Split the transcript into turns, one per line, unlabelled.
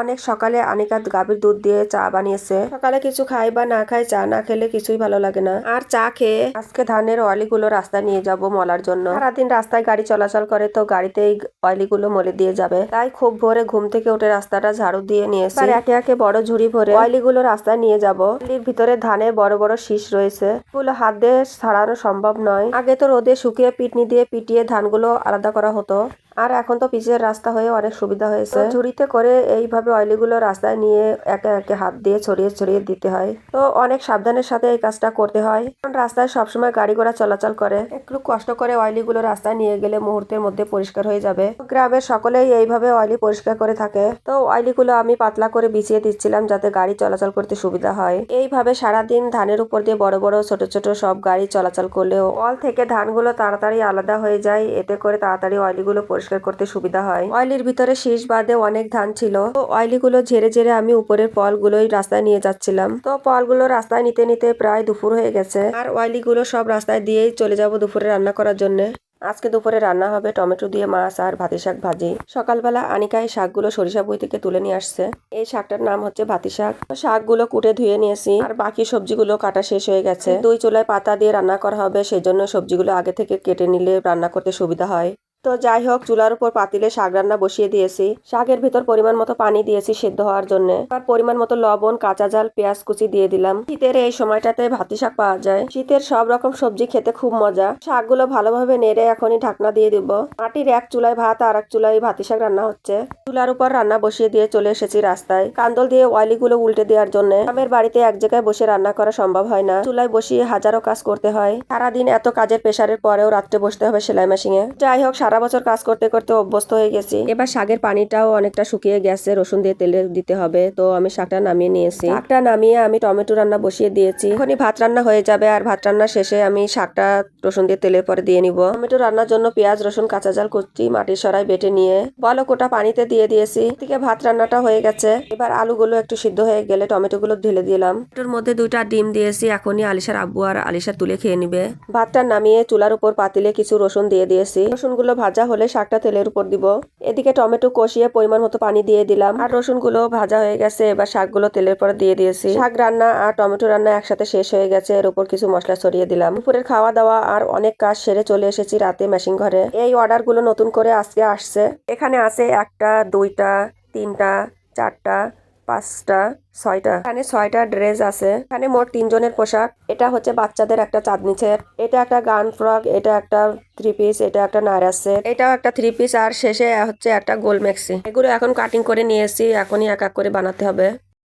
অনেক সকালে আনিকা গাভীর দুধ দিয়ে চা বানিয়েছে। সকালে কিছু খাই বা না খাই চা না খেলে কিছুই ভালো লাগে না। আর চা খেয়ে আজকে ধানের অয়েলিগুলো রাস্তায় নিয়ে যাব মলার জন্য। সারাদিন রাস্তায় গাড়ি চলাচল করে তো গাড়িতেই অয়েলিগুলো মলে দিয়ে যাবে। তাই খুব ভোরে ঘুম থেকে উঠে রাস্তাটা ঝাড়ু দিয়ে নিয়েছি। আর একে একে বড় ঝুড়ি ভরে অয়েলিগুলো রাস্তায় নিয়ে যাব। অয়েলির ভিতরে ধানের বড় বড় শীষ রয়েছে। এগুলো হাত দিয়ে ছাড়ানো সম্ভব নয়। আগে তো রোদে শুকিয়ে পিটনি দিয়ে পিটিয়ে ধানগুলো আলাদা করা হতো। আর এখন তো পিচের রাস্তা হয়ে অনেক সুবিধা হয়েছে। ঝুড়িতে করে এইভাবে অয়েলিগুলো রাস্তায় নিয়ে একে একে হাত দিয়ে ছড়িয়ে ছড়িয়ে দিতে হয়। তো অনেক সাবধানের সাথে এই কাজটা করতে হয়। কারণ রাস্তায় সবসময় গাড়ি ঘোড়া চলাচল করে। একটু কষ্ট করে অয়েলিগুলো রাস্তায় নিয়ে গেলে মুহূর্তের মধ্যে পরিষ্কার হয়ে যাবে। গ্রামের সকলেই এইভাবে অয়েলি পরিষ্কার করে থাকে। তো অয়েলিগুলো আমি পাতলা করে বিছিয়ে দিচ্ছিলাম যাতে গাড়ি চলাচল করতে সুবিধা হয়। এইভাবে সারাদিন ধানের উপর দিয়ে বড় বড়, ছোট ছোট সব গাড়ি চলাচল করলেও অল থেকে ধানগুলো তাড়াতাড়ি আলাদা হয়ে যায়। এতে করে তাড়াতাড়ি অয়েলিগুলো পরিষ্কার করতে সুবিধা হয়। অয়েলির ভিতরে শীষ বাদে অনেক ধান ছিল। তো অয়েলিগুলো ঝেড়ে ঝেড়ে আমি উপরের পলগুলোই রাস্তায় নিয়ে যাচ্ছিলাম। তো পলগুলো রাস্তায় নিতে নিতে প্রায় দুপুর হয়ে গেছে। আর অয়েলিগুলো সব রাস্তায় দিয়েই চলে যাব দুপুরে রান্না করার জন্য। আজকে দুপুরে রান্না হবে টমেটো দিয়ে মাছ আর ভাতি শাক ভাজি। সকালবেলা আনিকা এই শাকগুলো সরিষা বই থেকে তুলে নিয়ে আসছে। এই শাকটার নাম হচ্ছে ভাতি শাক শাকগুলো কুটে ধুয়ে নিয়েছি। আর বাকি সবজিগুলো কাটা শেষ হয়ে গেছে। দুই চুলায় পাতা দিয়ে রান্না করা হবে সেই জন্য সবজিগুলো আগে থেকে কেটে নিলে রান্না করতে সুবিধা হয়। তো যাই হোক, চুলার উপর পাতিলে শাক রান্না বসিয়ে দিয়েছি। শাকের ভিতর পরিমাণ মতো পানি দিয়েছি সেদ্ধ হওয়ার জন্য। আর পরিমাণ মতো লবণ, কাঁচা জাল, পেঁয়াজ কুচি দিয়ে দিলাম। শীতের এই সময়টাতে ভাতি শাক পাওয়া যায়। শীতের সব রকম সবজি খেতে খুব মজা। শাকগুলো ভালোভাবে নেড়ে এখনই ঢাকনা দিয়ে দিব। মাটির এক চুলায় ভাত আর এক চুলায় ভাতি শাক রান্না হচ্ছে। চুলার উপর রান্না বসিয়ে দিয়ে চলে এসেছি রাস্তায়। কান্দল দিয়ে অয়েলিগুলো উল্টে দেওয়ার জন্য আমের বাড়িতে এক জায়গায় বসে রান্না করা সম্ভব হয় না। চুলায় বসিয়ে হাজারো কাজ করতে হয়। সারাদিন এত কাজের প্রেশারের পরেও রাত্রে বসতে হবে সেলাই মেশিনে। যাই হোক, সারা বছর কাজ করতে করতে অভ্যস্ত হয়ে গেছি। এবার শাকের পানিটাও অনেকটা শুকিয়ে গেছে, রসুন দিয়ে তেলে দিতে হবে। তো আমি শাকটা নামিয়ে নিয়েছি। শাকটা নামিয়ে আমি টমেটো রান্না বসিয়ে দিয়েছি। এখনই ভাত রান্না হয়ে যাবে আর ভাত রান্না শেষে আমি শাকটা রসুন দিয়ে তেলের পরে দিয়ে নিব। টমেটো রান্নার জন্য পেঁয়াজ, রসুন, কাঁচা জাল কুচি, মাটির সরাই বেটে নিয়ে বলো কোটা পানিতে দিয়ে দিয়েছি। থেকে ভাত রান্নাটা হয়ে গেছে। এবার আলুগুলো একটু সিদ্ধ হয়ে গেলে টমেটো গুলো ঢেলে দিলাম। এটার মধ্যে দুইটা ডিম দিয়েছি। এখনই আলিশার আব্বু আর আলিশা তুলে খেয়ে নিবে। ভাতটা নামিয়ে চুলার উপর পাতিলে কিছু রসুন দিয়ে দিয়েছি। রসুনগুলো ভাজা হলে শাকটা তেলের উপর দিব। এদিকে টমেটো কষিয়ে পরিমাণ মতো পানি দিয়ে দিলাম। আর রসুনগুলো ভাজা হয়ে গেছে, এবার শাকগুলো তেলের পরে দিয়ে দিয়েছি। শাক রান্না আর টমেটো রান্না একসাথে শেষ হয়ে গেছে, এর উপর কিছু মশলা ছড়িয়ে দিলাম। দুপুরের খাওয়া দাওয়া আর অনেক কাজ সেরে চলে এসেছি রাতে মেশিন ঘরে। এই অর্ডারগুলো নতুন করে আজকে আসছে। এখানে আছে একটা, দুইটা, তিনটা, চারটা পাঁচটা, ছয়টা। এখানে ছয়টা ড্রেস আছে। এখানে মোট তিনজনের পোশাক। এটা হচ্ছে বাচ্চাদের একটা চাঁদনি এটা একটা গান ফ্রক, এটা একটা থ্রি পিস এটা একটা নায়রা সেট। এটাও একটা থ্রি পিস আর শেষে হচ্ছে একটা গোল ম্যাক্সি এগুলো এখন কাটিং করে নিয়ে এসেছি। এখনই এক এক করে বানাতে হবে।